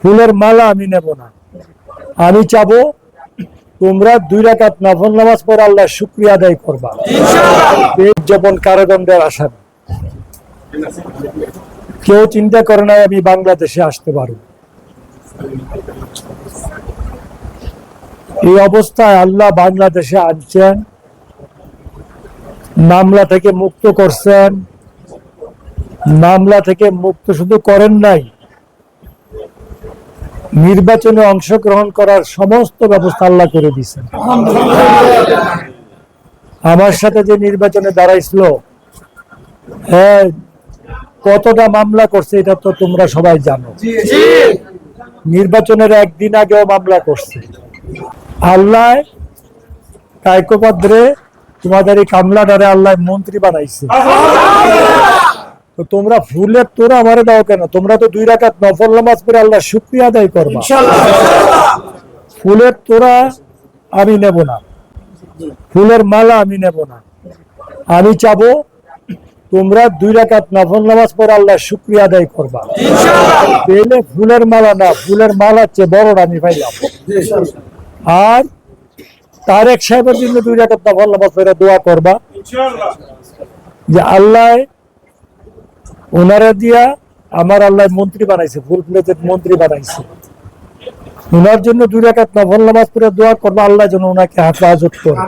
ফুলের মালা আমি নেব না। আমি চাবো তোমরা দুই রাকাত নফল নামাজ পড়ে আল্লাহ শুক্রিয়া আদায় করবা। জীবন কারাদণ্ডের আসামি। কেউ চিন্তা করে নাই আমি বাংলাদেশে আসতে পারব। এই অবস্থায় আল্লাহ বাংলাদেশে আনছেন। মামলা থেকে মুক্ত করছেন। মামলা থেকে মুক্ত শুধু করেন নাই নির্বাচনে অংশগ্রহণ করার সমস্ত ব্যবস্থা আল্লাহ করে দিয়েছেন। আমার সাথে যে নির্বাচনে দাঁড়াইছিল হ্যাঁ কতটা মামলা করছে এটা তো তোমরা সবাই জানো। নির্বাচনের একদিন আগেও মামলা করছে। আল্লাহ কায়কোপাদ্রে তোমাদের এই কামলাডারে আল্লাহ মন্ত্রী বানাইছে। তো তোমরা ফুলের তোরা আমারে দাও কেন? তোমরা তো দুই রাকাত নফল নামাজ পড়ে আল্লাহ শুক্রিয়া আদায় করবা। ফুলের তোরা আমি নেব না। ফুলের মালা আমি নেব না। আমি চাবো তোমরা দুই রাকাত নফল নামাজ পড়ে আল্লাহ শুক্রিয়া আদায় করবা। পেলে ফুলের মালা না ফুলের মালা চেয়ে বড় আমি পাইলাম আর তার তারেক সাহেবের জন্য দুই রাকাত নফল নামাজ পড়ে দোয়া করবা। যে আল্লাহ ওনারা দিয়া আমার আল্লাহ মন্ত্রী বানাইছে ফুল প্লেটের মন্ত্রী বানাইছে। ওনার জন্য দুই রাকাত নফল নামাজ পড়ে দোয়া করব, আল্লাহ যেন ওনাকে হাফাজত করে।